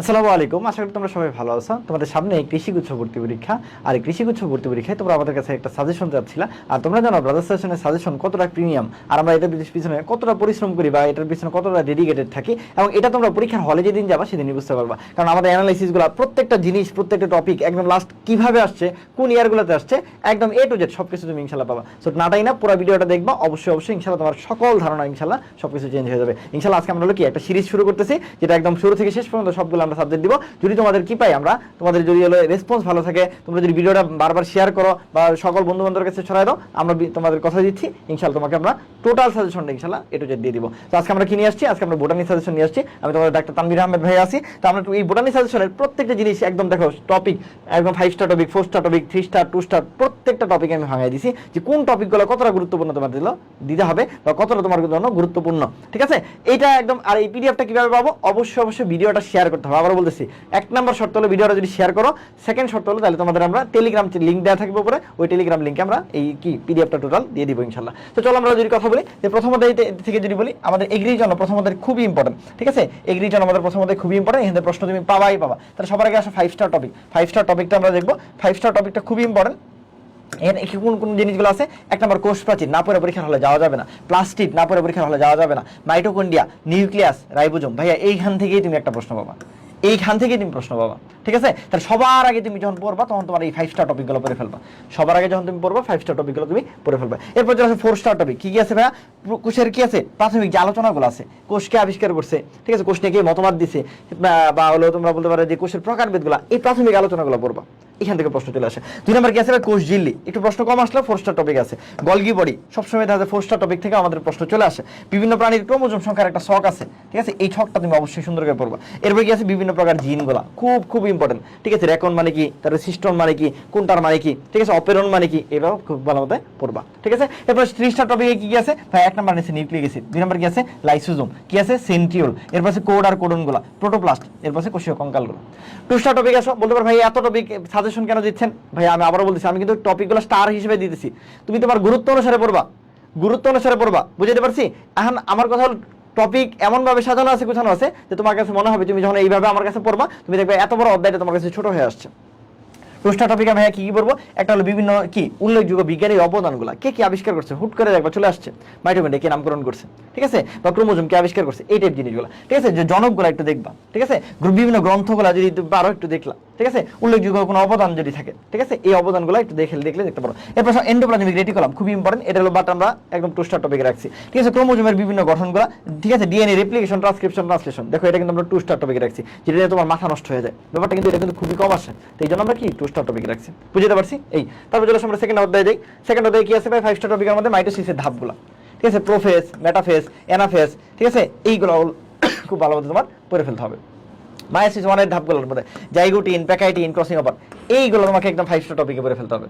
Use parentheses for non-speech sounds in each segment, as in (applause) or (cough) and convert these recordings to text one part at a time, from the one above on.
আসসালামু আলাইকুম, আশা করি তোমরা সবাই ভালো আছো। তোমাদের সামনে কৃষিগুচ্ছ ভর্তি পরীক্ষা। আর কৃষিগুচ্ছ ভর্তি পরীক্ষায় তোমরা আমাদের কাছে একটা সাজেশন চাচ্ছিলা। আর তোমরা জানো ব্রাদার সেশনের সাজেশন কতটা প্রিমিয়াম আর আমরা এটার পিছনে কতটা পরিশ্রম করি বা এটার পিছনে কতটা ডেডিকেটেড থাকি, এবং এটা তোমরা পরীক্ষার হলে যেদিন যাবা, সেদিনই বুঝতে পারবা। কারণ আমাদের অ্যানালাইসিসগুলো প্রত্যেকটা জিনিস, প্রত্যেকটা টপিক একদম লাস্ট কীভাবে আসছে, কোন ইয়ারগুলোতে আসছে, একদম এ টু জেড সব কিছু তুমি ইনশাল্লাহ পাবা। সো নাটাই না, পুরো ভিডিওটা দেখবা, অবশ্যই অবশ্যই, ইনশাল্লাহ তোমার সকল ধারণা ইনশাল্লাহ সব কিছু চেঞ্জ হয়ে যাবে। ইনশাল্লাহ আজকে আমরা কি, একটা সিরিজ শুরু করতেছি, যেটা একদম শুরু থেকে শেষ পর্যন্ত সবগুলো আমরা সাবজেক্ট দিব। যদি তোমাদের কি পাই আমরা, তোমাদের যদি হলো রেসপন্স ভালো থাকে, তোমরা যদি ভিডিওটা বারবার শেয়ার করো বা সকল বন্ধু বান্ধবের কাছে ছড়াই দাও, আমরা তোমাদের কথা দিচ্ছি ইনশাল্লাহ তোমাকে আমরা টোটাল সাজেশনটা ইনশাল্লাহ এ টু জেড দিয়ে দিব। তো আজকে আমরা কি নিয়ে আসছি? আজকে আমরা বোটানি সাজেশন নিয়ে আসছি। আমি তোমাদের ডাক্তার তানভীর আহমেদ ভাই আছি। তো আমরা এই বোটানি সাজেশনের প্রত্যেকটা জিনিস একদম দেখো টপিক একদম five star topic four star topic three star two star প্রত্যেকটা টপিক আমি ভাঙাই দিছি যে কোন টপিকগুলো কতটা গুরুত্বপূর্ণ তোমার দিল দিতে হবে বা কতটা তোমার জন্য গুরুত্বপূর্ণ। ঠিক আছে? এইটা একদম, আর এই পিডিএফটা কীভাবে পাবো? অবশ্যই অবশ্যই ভিডিওটা শেয়ার করতে হবে। আবার বলতেছি, এক নম্বর শর্ত হলো ভিডিওটা যদি শেয়ার করো সেকেন্ড শর্ত হলো তাহলে তোমাদের আমরা টেলিগ্রাম লিঙ্ক দেওয়া থাকবে উপরে, ওই টেলিগ্রাম লিঙ্কে আমরা এই কি পিডিএফটা টোটাল দিয়ে দিব ইনশাল্লাহ। তো চলো আমরা যদি কথা বলি, যে প্রথমত থেকে যদি বলি, আমাদের এগ্রির জন্য প্রথমত খুবই ইম্পর্টেন্ট ঠিক আছে? এগ্রির জন্য আমাদের প্রথমত খুবই ইম্পর্টেন্ট এখানে প্রশ্ন তুমি পাবাই পাবা। তাহলে সবার আগে আসো five star topic five star টপিকটা আমরা দেখব। ফাইভ স্টার টপিকটা খুবই ইম্পর্টেন্ট এখানে কোন কোন জিনিসগুলো আছে? এক নম্বর কোষ প্রাচীর, না পরে পরীক্ষার হলে যাওয়া যাবে না। প্লাস্টিক না পরে পরীক্ষার হলে যাওয়া যাবে না। মাইটোকন্ডিয়া নিউক্লিয়াস রাইবোজোম ভাইয়া, এইখান থেকেই তুমি একটা প্রশ্ন পাবা। এইখান থেকে তুমি প্রশ্ন পাবা, ঠিক আছে? তাহলে সবার আগে তুমি যখন পড়বা, তখন তোমার এই ফাইভ স্টার টপিকগুলো পড়ে ফেলবা। সবার আগে যখন তুমি পড়বা ফাইভ স্টার টপিকগুলো তুমি পড়ে ফেলবা। এরপর যেটা আছে ফোর স্টার টপিক কি কি আছে ভাইয়া? কোষের কি আছে? প্রাথমিক যে আলোচনাগুলো আছে, কোষকে আবিষ্কার করছে, ঠিক আছে? কোষ নিয়ে কে মতামত দিছে, বা- হলো তোমরা বলতে পারো যে কোষের প্রকারভেদগুলো, এই প্রাথমিক আলোচনাগুলো পড়বা। এখান থেকে প্রশ্ন চলে আসে। দুই নম্বর কি আছে কোষ ঝিল্লি। একটু প্রশ্ন কম আসলে ফোর স্টার টপিক আছে। Golgi body. সবসময় দেখা যায় ফোর স্টার টপিক থেকে আমাদের প্রশ্ন চলে আসে। বিভিন্ন প্রাণীর ক্রোমোজোম সংখ্যার একটা শখ আছে, ঠিক আছে? এই ছকটা তুমি অবশ্যই সুন্দর করে পড়বা। এরপর কি আছে? বিভিন্ন প্রকার জিনগুলা খুব খুব ইম্পর্টেন্ট ঠিক আছে, রেকন মানে কি, তারপরে সিস্টন মানে কি, কোনটার মানে কি, ঠিক আছে, অপেরন মানে কি এটাও খুব ভালো মতো পড়বা। ঠিক আছে, এরপর স্টার টপিকে কি কি আছে? ভাই, এক নম্বর আছে নিউক্লিক অ্যাসিড দুই নম্বর কি আছে? লাইসোজোম, কি আছে? সেন্ট্রিওল এরপর আছে কোড আর কোডনগুলা প্রোটোপ্লাস্ট এরপর আছে কোষীয় কঙ্কালগুলো টু স্টার টপিক আসো, বলতে পারো ভাই, এত টপিক সাজেশন কেন দিচ্ছেন? ভাই, আমি আবারও বলতেছি, আমি কিন্তু টপিকগুলো স্টার হিসেবে দিতেছি। তুমি তোমার গুরুত্ব অনুসারে পড়বা, গুরুত্ব অনুসারে পড়বা বুঝতে পারছি? এখন আমার কথা হলো টপিক এমন ভাবে সাজানো আছে, গুছানো আছে যে তোমার কাছে মনে হবে তুমি যখন এইভাবে আমার কাছে পড়বা, তুমি দেখবে এত বড় অধ্যায়টা তোমার কাছে ছোট হয়ে আসছে। প্রশ্ন টপিক আমি কি বলব? একটা হলো বিভিন্ন কি উল্লেখযোগ্য বিজ্ঞানের অবদানগুলো। কে কি আবিষ্কার করছে? হুট করে দেখবা চলে আসছে। মাইটোকন্ড্রিয়া কে নামকরণ করছে। ঠিক আছে? বা ক্রোমোজোম কে আবিষ্কার করছে? এই টাইপ জিনিসগুলো। ঠিক আছে? যে জনকগুলো একটু দেখবা। ঠিক আছে? বিভিন্ন গ্রন্থগুলো যদি আরও একটু দেখলা ঠিক আছে? উল্লেখযোগ্য কোনো অবদান যদি থাকে। ঠিক আছে? এই অবদানগুলো একটু দেখে দেখলে দেখতে পারো। এরপর এন্ডোপ্লাজমিক রেটিকুলাম খুবই ইম্পর্টেন্ট এটা হলো বাট আমরা একদম টুস্টার টপিকে রাখছি। ঠিক আছে? ক্রোমোজোমের বিভিন্ন গঠনগুলো। ঠিক আছে? ডিএনএ রেপ্লিকেশন ট্রান্সক্রিপশন ট্রান্সলেশন দেখো, এটা কিন্তু আমরা টুস্টার টপিকে রাখছি। যেটা তোমার মাথা নষ্ট হয়ে যায়। ব্যাপারটা কিন্তু এটা কিন্তু খুবই কম আসে। তো এই জন্য আমরা কি টুস্টার টপিকে রাখছি। বুঝতে পারছি? এই, তারপর চলে আমরা সেকেন্ড অধ্যায় যাই। সেকেন্ড অধ্যায় কি আছে ভাই? ফাইভ স্টার টপিকের মধ্যে মাইটোসিসের ধাপগুলো। ঠিক আছে? প্রোফেস মেটাফেস এনাফেস ঠিক আছে? এইগুলো (coughs) খুব ভালো মতো তোমার পড়ে ফেলতে হবে। মায়াসিস ওয়ানের ধাপগুলোর মধ্যে। জাইগোটিন, প্যাকাইটিন ক্রসিং ওভার এইগুলো তোমাকে একদম ফাইভ স্টার টপিকে পড়ে ফেলতে হবে।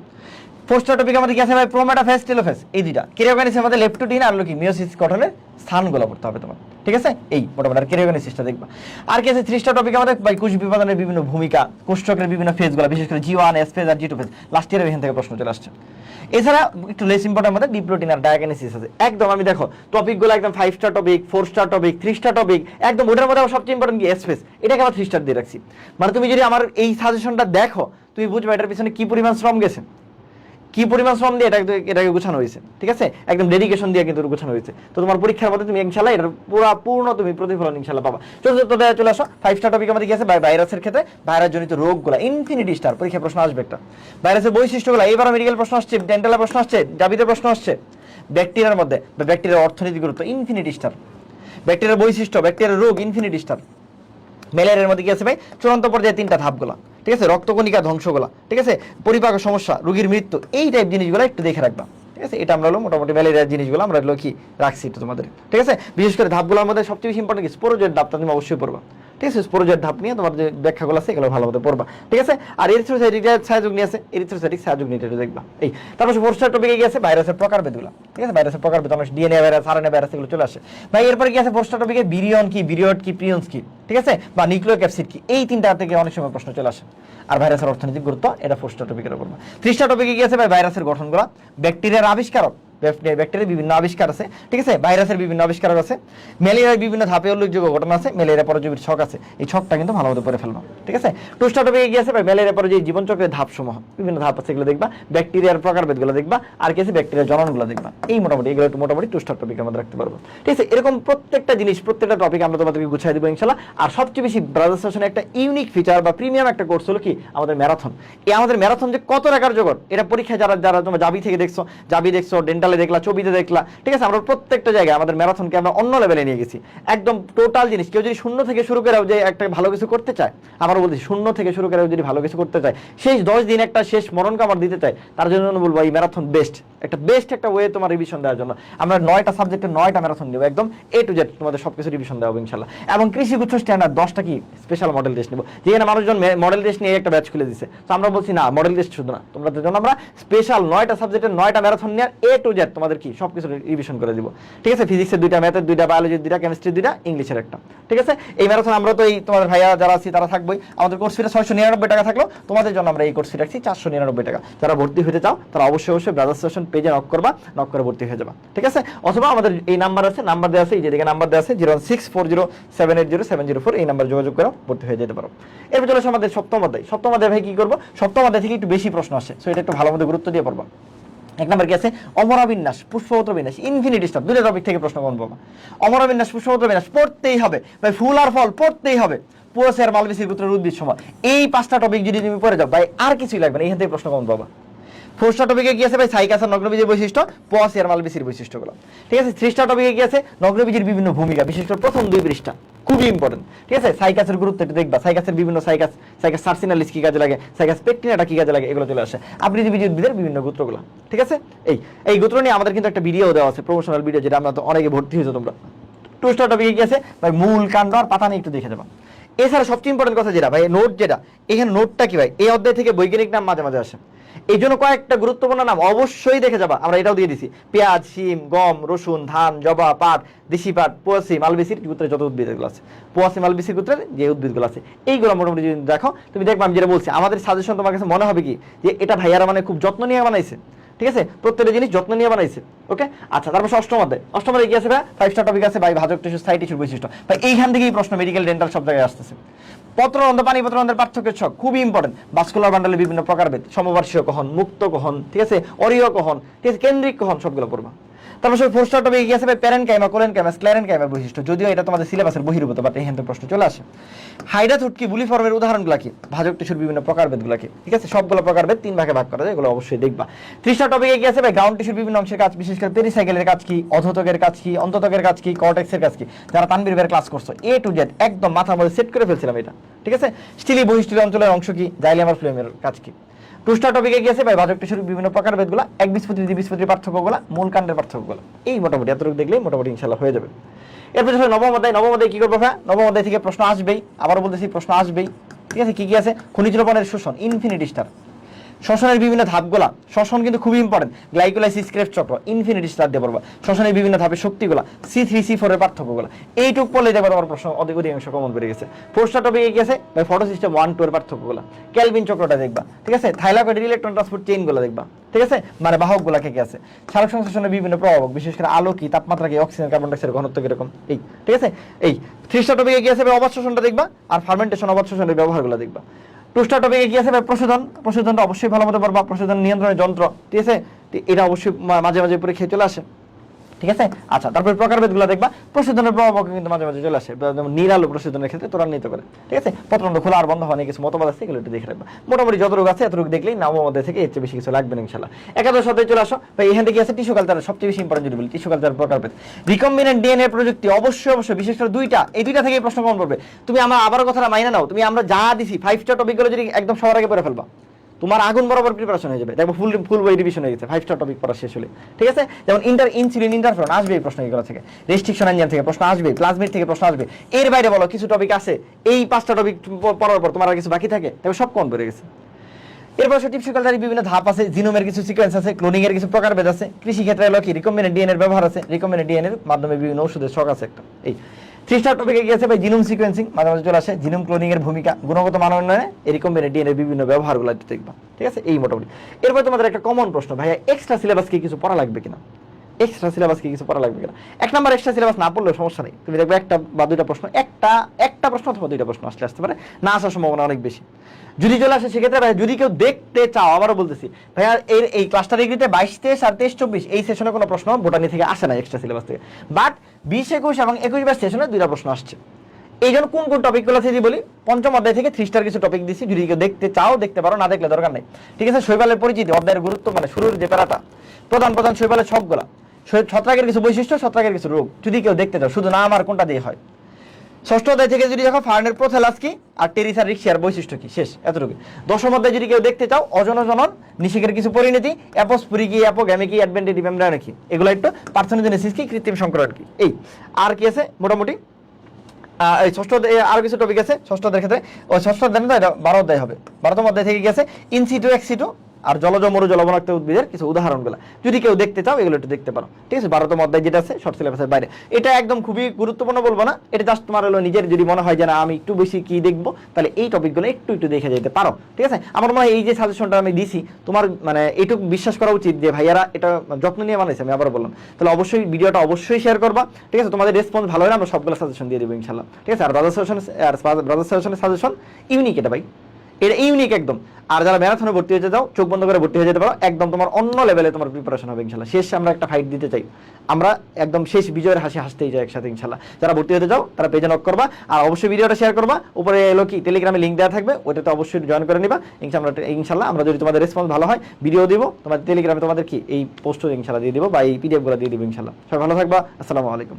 ফোর স্টার টপিক আমাদের কি আছে ভাই? প্রোমেটাফেস টেলোফেস এই দুইটা। কেরিওগানিসের মধ্যে লেপটোটিন আর হলো কি মিওসিস গঠনের স্থানগুলো পড়তে হবে তোমার। ঠিক আছে? এই, মোটামুটি আর কেরিওগানিসিসটা দেখবা। আর কি আছে? থ্রিস্টার টপিক আমাদের, ভাই কোষ বিভাজনের বিভিন্ন ভূমিকা কোষচক্রের বিভিন্ন ফেজগুলো বিশেষ করে জি ওয়ান এস ফেজ আর জি টু ফেজ লাস্ট ইয়ারে এখান থেকে প্রশ্ন চলে আসছে। এছাড়া একটু লেস ইম্পর্টেন্ট আমাদের ডিপ্লোটিন আর ডায়াগনোসিস আছে। একদম, আমি দেখো টপিকগুলো একদম five star topic four star topic three star topic একদম ওটার মধ্যে সবচেয়ে ইম্পর্টেন্ট কি? এসপেস এটাকে আমার থ্রি স্টার দিয়ে রাখছি। মানে তুমি যদি আমার এই সাজেশনটা দেখো, তুমি বুঝবে এটার পিছনে কি পরিমাণ শ্রম গেছে। কি পরিমাণ শ্রম দিয়ে এটাকে এটাকে গোছানো হয়েছে, ঠিক আছে? একদম ডেডিকেশন দিয়ে কিন্তু গোছানো হয়েছে। তো তোমার পরীক্ষার মধ্যে তুমি ইনশাল্লাহ এটার পুরো পূর্ণ তুমি প্রতিফলন ইনশাল্লাহ পাবা। চলো তো তো চলে আসো। ফাইভ স্টার টপিক আমাদের আছে? ভাইরাসের ক্ষেত্রে ভাইরাস জনিত রোগগুলো। ইনফিনিটি স্টার পরীক্ষা প্রশ্ন আসবে একটা। ভাইরাসের বৈশিষ্ট্যগুলো, এইবার মেডিকেল প্রশ্ন আসছে ডেন্টালের প্রশ্ন আসছে, জাবিতে প্রশ্ন আসছে। ব্যাকটেরিয়ার মধ্যে বা ব্যাকটেরিয়ার অর্থনীতি গুরুত্ব ইনফিনিটি স্টার ব্যাকটেরিয়ার বৈশিষ্ট্য ব্যাকটেরিয়ার রোগ ইনফিনিটি স্টার ম্যালেরিয়ার মধ্যে কি আছে ভাই? চূড়ান্ত পর্যায়ে তিনটা ধাপগুলা। ঠিক আছে? রক্তকণিকা ধ্বংসগুলা, ঠিক আছে? পরিপাক সমস্যা, রুগীর মৃত্যু, এই টাইপ জিনিসগুলো একটু দেখে রাখবা। ঠিক আছে? এটা আমরা হলো মোটামুটি ম্যালেরিয়ার জিনিসগুলো আমরা হলো কি রাখছি তোমাদের। ঠিক আছে? বিশেষ করে ধাপগুলোর মধ্যে সবচেয়ে বেশি ইম্পর্টেন্ট কি? স্পোরোজের ধাপটা তুমি অবশ্যই পড়বা। ঠিক আছে স্পোরোজের ধাপ নিয়ে তোমার যে ব্যাখ্যাগুলো আছে, এগুলো ভালো মতো পড়বা। ঠিক আছে? আর এরিথ্রোসাইটিক সাহায্য নিয়ে আছে এরিথ্রোসাইটিক সাহায্য নিয়ে এটা দেখবা। এই, তারপর ফোর্সার টপিকে গিয়েছে ভাইরাসের প্রকারভেদগুলো। ঠিক আছে? ভাইরাসের প্রকারভেদ আমরা ডিএনএ ভাইরাস আরএনএ ভাইরাস এগুলো চলে আসে। ভাই, এরপরে কি আছে ফোর্সার টপিকে বিরিয়ন কি বিরিয়ড কি প্রিয়ন্স কি? ঠিক আছে? বা নিউক্লিয় ক্যাপসিড কি? এই তিনটা থেকে অনেক সময় প্রশ্ন চলে আসে। আর ভাইরাসের অর্থনৈতিক গুরুত্ব, এটা ফোর্সটা টপিকের উপর থ্রিস্টা টপিকে গিয়েছে ভাই ভাইরাসের গঠনগুলো। ব্যাকটেরিয়ার আবিষ্কারক। ব্যাকটেরিয়ার বিভিন্ন আবিষ্কার আছে, ঠিক আছে? ভাইরাসের বিভিন্ন আবিষ্কার আছে। ম্যালেরিয়ার বিভিন্ন ধাপে উল্লেখযোগ্য ঘটনা আছে, ম্যালেরিয়া পরজীবীর ছক আছে। এই ছকটা কিন্তু ভালো মতো পরে ফেলব, ঠিক আছে? টুস্টা টপিকে গিয়েছে ভাই ম্যালেরিয়া পরজীবী জীবনচক্রের ধাপসমূহ। বিভিন্ন ধাপ আছে, এগুলো দেখবা। ব্যাকটেরিয়ার প্রকারভেদগুলো দেখবা। আর কি আছে? ব্যাকটেরিয়ার জননগুলো দেখবা। এই মোটামুটি, এগুলো একটু মোটামুটি টুস্টার টপিক আমরা রাখতে পারব। ঠিক আছে? এরকম প্রত্যেকটা জিনিস, প্রত্যেকটা টপিক আমরা তোমাদেরকে গুছিয়ে দেবো, ইনশাল্লাহ। আর সবচেয়ে বেশি ব্রাদার সেশনে একটা ইউনিক ফিচার বা প্রিমিয়াম একটা কোর্স হলো কি? আমাদের ম্যারাথন এই আমাদের ম্যারাথন যে কত টাকার জগৎ, এটা পরীক্ষায় যারা যারা তোমরা জাবি থেকে দেখছ জাবি দেখছ ডেন্টালে দেখলা, ছবিতে দেখলা, ঠিক আছে? আমরা প্রত্যেকটা জায়গায় আমাদের ম্যারাথনকে আমরা অন্য লেভেলে নিয়ে গেছি। একদম টোটাল জিনিস, কেউ যদি শূন্য থেকে শুরু করে যে একটা ভালো কিছু করতে চায় আমরা বলছি, শূন্য থেকে শুরু করে যদি ভালো কিছু করতে চায়, শেষ দশ দিন একটা শেষ মরণ কামড় দিতে চায় তার জন্য বলব এই ম্যারাথন বেস্ট একটা বেস্ট একটা ওয়ে তোমার রিভিশন দেওয়ার জন্য। আমরা নয়টা সাবজেক্টে নয়টা ম্যারাথন দেবো একদম এ টু জেড তোমাদের সবকিছু রিভিশন দেওয়া হবে, ইনশাল্লাহ। এবং কৃষি গুচ্ছ স্ট্যান্ডার্ড দশটা কি স্পেশাল মডেল টেস্ট নেব? যেখানে মানুষজন মডেল টেস্ট নিয়ে একটা ব্যাচ খুলে দিচ্ছে তো আমরা বলছি, না মডেল টেস্ট শুধু না, তোমাদের জন্য আমরা স্পেশাল নয়টা সাবজেক্টের নয়টা ম্যারাথন নিয়ে এ টু জেড তোমাদের কি সব কিছু রিভিশন করে দিব। ঠিক আছে? ফিজিক্সের দুইটা ম্যাথের দুইটা বায়োলজির দুইটা কেমিস্ট্রির দুইটা ইংলিশের একটা। ঠিক আছে? এই ম্যারাথন আমরা তো এই তোমাদের ভাইয়া যারা আছি তারা থাকবোই। আমাদের কোর্স ফিটা ছয়শো নিরানব্বই টাকা থাকল। তোমাদের জন্য আমরা এই কোর্স ফি রাখছি চারশো নিরানব্বই টাকা। যারা ভর্তি হতে চাও, তারা অবশ্যই অবশ্যই ব্রাদার সেশন পেজে নক করবা। নক করে ভর্তি হয়ে যাবা। ঠিক আছে? অথবা আমাদের এই নাম্বার আছে নাম্বার দেওয়া আছে, এই যেদিকে নাম্বার দেওয়া আছে zero six four zero seven eight zero seven zero four এই নাম্বার যোগাযোগ করে ভর্তি হয়ে যেতে পারো। এরপর চলে আমাদের সপ্তম অধ্যায়। সপ্তম অধ্যায় ভাই কি করব? সপ্তম অধ্যায় থেকে একটু বেশি প্রশ্ন আসে। সো এটা একটু ভালো মতো গুরুত্ব দিয়ে পড়বা। এক নম্বর কি আছে? অমরাবিন্যাস পুষ্পপত্র বিন্যাস ইনফিনিটি স্টপ দুটো টপিক থেকে প্রশ্ন করব অমরাবিন্যাস পুষ্পপত্র বিন্যাস, পড়তেই হবে। ভাই, ফুল আর ফল, পড়তেই হবে। পুরো স্যার মালবেসির পুত্রের উদ্ভিদ সময় এই পাঁচটা টপিক যদি তুমি পড়ে যাও, ভাই, আর কিছুই লাগবে না এখান থেকে প্রশ্ন কমন পাবা ফোরটা টপিকে কি আছে ভাই? সাইকাসার নগ্নবীজের বৈশিষ্ট্য, পস পোয়াশিয়ার মালবেসির বৈশিষ্ট্যগুলো। ঠিক আছে? থ্রিস্টা টপিকে কি আছে? নগ্নবীজের বিভিন্ন ভূমিকা, বিশেষ করে প্রথম দুই পৃষ্ঠা। খুবই ইম্পর্টেন্ট ঠিক আছে? সাইকাসের গুরুত্ব একটু দেখবা। সাইকাসের বিভিন্ন সাইকাস সাইকাস সার্সিনালিস কি কাজে লাগে? সাইকাস পেকটিনাটা কি কাজে লাগে? এগুলো চলে আসে। আবৃত্তি উদ্ভিদের বিভিন্ন গোত্রগুলো। ঠিক আছে? এই এই গোত্র নিয়ে আমাদের কিন্তু একটা ভিডিও দেওয়া আছে প্রমোশনাল ভিডিও যেটা আমরা তো অনেকে ভর্তি হয়েছে তোমরা। টু স্টার টপিকে কি আছে? ভাই, মূল কাণ্ড আর পাতা নিয়ে একটু দেখে যাবা। এছাড়া সবচেয়ে ইম্পর্টেন্ট কথা যেটা, ভাই নোট যেটা। এখানে নোটটা কি ভাই? এই অধ্যায় থেকে বৈজ্ঞানিক নাম মাঝে মাঝে আসে। এই জন্য কয়েকটা গুরুত্বপূর্ণ নাম অবশ্যই দেখে যাবা। আমরা এটাও দিয়ে দিছি। পেঁয়াজ, শিম, গম, রসুন, ধান, জবা, পাট, দেশি পাট পোয়াশি মালবেসির গোত্রের যত উদ্ভিদগুলো আছে। পোয়াশি মালবেসির গোত্রের যে উদ্ভিদগুলো আছে, এইগুলো মোটামুটি যদি দেখো, তুমি দেখবা আমি যেটা বলছি, আমাদের সাজেশন তোমার কাছে মনে হবে কি? যে এটা ভাইয়ারা মানে খুব যত্ন নিয়ে বানাইছে। ঠিক আছে? প্রত্যেকটা জিনিস যত্ন নিয়ে বানাইছে। ওকে? আচ্ছা তারপর অষ্টম অধ্যায় অষ্টম অধ্যায় কি আছে ভাই ফাইভ স্টার টপিক আছে ভাই, ভাজক টিস্যু সাইড টিস্যুর বৈশিষ্ট্য। ভাই, এইখান থেকেই প্রশ্ন মেডিকেল ডেন্টাল সব জায়গায় আসতেছে। পত্র রন্ধ পানি পত্র রন্ধের পার্থক্য ছক খুবই ইম্পর্টেন্ট বাস্কুলার বান্ডালের বিভিন্ন প্রকারভেদ। সমবার্ষীয় কহন মুক্ত কহন ঠিক আছে? অরিয় কহন ঠিক আছে? কেন্দ্রিক কহন সবগুলো পড়বা। তারপর টপিক কাইমা কোলেন কাইমা কাইমার বৈশিষ্ট্য। যদিও এটা তোমাদের সিলেবাসের বহির্ভূত বাট এখান থেকে প্রশ্ন চলে আসে। হাইডা থুটকি বুলি ফর্মের উদাহরণগুলো কি? ভাজক টিস্যুর বিভিন্ন প্রকারভেদগুলো কি? ঠিক আছে? সবগুলো প্রকারভেদ তিন ভাগে ভাগ করা যায়, এগুলো অবশ্যই দেখবা। ত্রিশটা টপিকে আছে, ভাই গ্রাউন্ড টিস্যুর বিভিন্ন অংশের কাজ, বিশেষ করে পেরিসাইকেলের কাজ কি, অধতকের কাজ কি, অন্ততকের কাজ কি কর্টেক্সের কাজ কি, যারা তানবির বের ক্লাস করছ এ টু জেড একদম মাথার মধ্যে সেট করে ফেলছিলাম এটা। ঠিক আছে? স্টিলি বহিষ্ঠিল অঞ্চলের অংশ কি জাইলেমার ফ্লেমের কাজ কি? টুস্টার টপিকে গিয়েছে, ভাই ভাজক টিস্যুর বিভিন্ন প্রকার ভেদগুলো, এক বিস্পতি দ্বিবীজপতির পার্থক্যগুলো, মূল কাণ্ডের পার্থক্যগুলো। এই মোটামুটি, এতটুকু দেখলেই মোটামুটি ইনশাল্লাহ হয়ে যাবে। এরপর যখন নবম অধ্যায় নবম অধ্যায় কী করব, ভাই? নবম অধ্যায় থেকে প্রশ্ন আসবেই, আবারও বলতেছি প্রশ্ন আসবেই। ঠিক আছে, কী কী আছে? খনিজ লবণের শোষণ ইনফিনিটি স্টার শ্বসনের বিভিন্ন ধাপগুলা, শ্বসন কিন্তু খুবই ইম্পর্টেন্ট গ্লাইকোলাইসিস ক্রেফট চক্র ইনফিনিটি স্টার দিয়ে পড়বা। শ্বসনের বিভিন্ন ধাপের শক্তিগুলা সি থ্রি সি ফোরের পার্থক্যগুলো। এইটুক পড়লে দেখব তোমার প্রশ্ন অধিক অধিকাংশ কমন বেড়ে গেছে। ফোরস্টার টপিকে গেছে ফটো সিস্টেম ওয়ান টু এর পার্থক্যগুলো। ক্যালভিন চক্রটা দেখবা, ঠিক আছে? থাইলাকয়েড ইলেকট্রন ট্রান্সপোর্ট চেইনগুলো দেখবা, ঠিক আছে? মানে বাহকগুলা কে কে আছে? সারক সংশ্লেষণের বিভিন্ন প্রভাবক, বিশেষ করে আলো কি, তাপমাত্রা কি অক্সিজেন কার্বন ডাইঅক্সাইডের ঘনত্ব কীরকম? এই, ঠিক আছে? এই থ্রি স্টার টপিকে গিয়েছে অবাধ শোষণটা দেখবা, আর ফার্মেন্টেশন অবাধ শোষণের ব্যবহারগুলো দেখবা। স্টার টপিকে কি আছে? প্রশোধন। প্রশোধনটা অবশ্যই ভালো মতো পারবা প্রশোধন নিয়ন্ত্রণের যন্ত্র। ঠিক আছে? এটা অবশ্যই মাঝে মাঝে পরীক্ষায় চলে আসে। ঠিক আছে? আচ্ছা তারপরে প্রকারভেদগুলো দেখবা। প্রশোধনের প্রভাব কিন্তু মাঝে মাঝে চলে আসে। যেমন নিরালো প্রশোধনের ক্ষেত্রে ত্বরান্বিত করে। ঠিক আছে? পত্রন্ড খোলা আর বন্ধ হওয়া নিয়ে কিছু মতবাদ আছে, এগুলো একটু দেখে রাখবা। মোটামুটি যত রোগ আছে এত রোগ দেখলেই নবম মধ্যে থেকে এর চেয়ে বেশি কিছু লাগবে না ইনশাল্লাহ একাদশ অধ্যায়ে চলে আসো। ভাই, এখান থেকে আছে টিস্যু কালচারের সবচেয়ে বেশি ইম্পর্টেন্ট যদি বলি টিস্যু কালচার প্রকারভেদ। রিকম্বিনেন্ট ডিএনএ প্রযুক্তি অবশ্যই অবশ্যই, বিশেষ করে দুইটা। এই দুইটা থেকে প্রশ্ন কমন পড়বে। তুমি আমার আবার কথাটা মাইনে নাও। তুমি আমরা যা দিছি ফাইভ স্টার টপিকগুলো যদি একদম সবার আগে পড়ে ফেলবা। তোমার আগুন বরাবর প্রিপারেশন হয়ে যাবে। দেখো ফুল ফুল বই রিভিশন হয়ে গেছে। ফাইভ স্টার টপিক পড়া শেষ হলে। ঠিক আছে? যেমন ইন্টার ইনসুলিন ইন্টারফেরন আসবে এই প্রশ্ন এগুলো থেকে। রেস্ট্রিকশন এনজাইম থেকে প্রশ্ন আসবে প্লাজমিড থেকে প্রশ্ন আসবে। এর বাইরে বলো, কিছু টপিক আছে? এই পাঁচটা টপিক পড়ার পর তোমার কিছু বাকি থাকে? তবে সব কম পড়ে গেছে। এরপর টিপসি কালচারের বিভিন্ন ধাপ আছে জিনোমের কিছু সিকোয়েন্স আছে ক্লোনিং এর কিছু প্রকারভেদ আছে। কৃষি ক্ষেত্রে হলো কি রিকম্বিনেন্ট ডিএনএর ব্যবহার আছে। রিকম্বিনেন্ট ডিএনএর মাধ্যমে বিভিন্ন ওষুধের শখ আছে একটা। এই। থ্রি স্টার টপিকে গিয়েছে ভাই জিনোম সিকোয়েন্সিং মাঝে মাঝে চলে আসে। জিনোম ক্লোনিং এর ভূমিকা, গুণগত মান উন্নয়নে এরকম ডিএনএর বিভিন্ন ব্যবহারগুলো দেখবা। ঠিক আছে? এই মোটামুটি। এরপর তোমাদের একটা কমন প্রশ্ন, ভাইয়া এক্সট্রা সিলেবাস কি কিছু পড়া লাগবে কিনা? এক্সট্রা সিলেবাস কি কিছু পড়া লাগবে কিনা? এক নাম্বার এক্সট্রা সিলেবাস না পড়লেও সমস্যা নেই। তুমি দেখবে একটা বা দুইটা প্রশ্ন, একটা একটা প্রশ্ন অথবা দুইটা প্রশ্ন আসলে আসতে পারে। না আসার সম্ভাবনা অনেক বেশি। যদি চলে আসে, সেক্ষেত্রে ভাই, যদি কেউ দেখতে চাও, আবারও বলতেছি, ভাইয়া, এর এই ক্লাসটা ডিগ্রিতে বাইশ, তেইশ আর তেইশ, চব্বিশ, এই সেশনে কোনো প্রশ্ন বোটানি থেকে আসে না এক্সট্রা সিলেবাস থেকে। বাট বিশ, একুশ এবং একুশ বার সেশনে দুইটা প্রশ্ন আসছে। এই জন্য কোন কোন টপিকগুলো থেকে বলি, পঞ্চম অধ্যায় থেকে থ্রি স্টার কিছু টপিক দিচ্ছি যদি কেউ দেখতে চাও, দেখতে পারো, না দেখলে দরকার নেই। ঠিক আছে? শৈবালের পরিচিতি, অধ্যায়ের গুরুত্ব মানে শুরুর যে প্যারাটা। প্রধান প্রধান শৈবালের সবগুলা। ছত্রাকের কিছু বৈশিষ্ট্য, ছত্রাকের কিছু রোগ। যদি কেউ দেখতে চাও, শুধু নাম আর কোনটা দিয়ে হয়। ষষ্ঠ অধ্যায় থেকে যদি দেখো, ফার্নের প্রোথেলাস কি আর টেরিসার রিক্সিয়ার বৈশিষ্ট্য কি? শেষ এতটুকু দশম অধ্যায় যদি কেউ দেখতে চাও, অজন জনন, নিষেকের কিছু পরিণতি অ্যাপোস্পুরি কি, অ্যাপোগ্যামি কি, অ্যাডভেন্টেটিভ এমব্রায়ন কি? এগুলো একটু পার্সোনোজেনেসিস কি, কৃত্রিম সংকরণ কি? এই, আর কি আছে মোটামুটি? এই ষষ্ঠ আরও কিছু টপিক আছে, ষষ্ঠ অধ্যায়ের ক্ষেত্রে ওই ষষ্ঠ অধ্যায় না বারো অধ্যায় হবে। বারোতম অধ্যায় থেকে গেছে ইনসিটু এক্সিটু আর জলজ মরু জলবনাক্ত উদ্ভিদের কিছু উদাহরণগুলো। যদি কেউ দেখতে চাও, এগুলো একটু দেখতে পারো। ঠিক আছে, বারোতম অধ্যায় যেটা আছে শর্ট সিলেবাসের বাইরে। এটা একদম খুবই গুরুত্বপূর্ণ বলব না, এটা জাস্ট তোমার হলো নিজের যদি মনে হয় যে না, আমি একটু বেশি কি দেখব, তাহলে এই টপিকগুলো একটু একটু দেখে যেতে পারো। ঠিক আছে? আমার মনে হয় এই যে সাজেশনটা আমি দিছি, তোমার মানে এইটুকু বিশ্বাস করা উচিত যে ভাইয়ারা এটা যত্ন নিয়ে বানাইছে, আমি আবার বললাম। তাহলে অবশ্যই ভিডিওটা অবশ্যই শেয়ার করবা। ঠিক আছে? তোমাদের রেসপন্স ভালো হলে আমরা সবগুলো সাজেশন দিয়ে দেবো ইনশাল্লাহ ঠিক আছে? আর ব্রাদার সাজেশন আর ব্রাদার সাজেশনের সাজেশন ইউনিক এটা ভাই। এটা ইউনিক একদম। আর যারা ম্যারাথনে ভর্তি হতে যাও, চোখ বন্ধ করে ভর্তি হয়ে যেতে পারো। একদম তোমার অন্য লেভেলে তোমার প্রিপারেশন হবে, ইনশাল্লাহ। শেষ আমরা একটা ফাইট দিতে চাই। আমরা একদম শেষ বিজয়ের হাসি হাসতেই যাই একসাথে, ইনশাল্লাহ। যারা ভর্তি হতে যাও তারা পেজে নক করবা। আর অবশ্যই ভিডিওটা শেয়ার করবা। উপরে এলো কি টেলিগ্রামে লিঙ্ক দেওয়া থাকবে। ওটাতে অবশ্যই জয়েন করে নিবা। ইনশাল্লাহ ইনশাল্লাহ, আমরা যদি তোমাদের রেসপন্স ভালো হয় ভিডিও দিব। তোমাদের টেলিগ্রামে তোমাদের কি, এই পোস্টও ইনশাল্লাহ দিয়ে দিব বা এই পিডিএফগুলো দিয়ে দিব, ইনশাল্লাহ। সবাই ভালো থাকবা। আসসালামু আলাইকুম।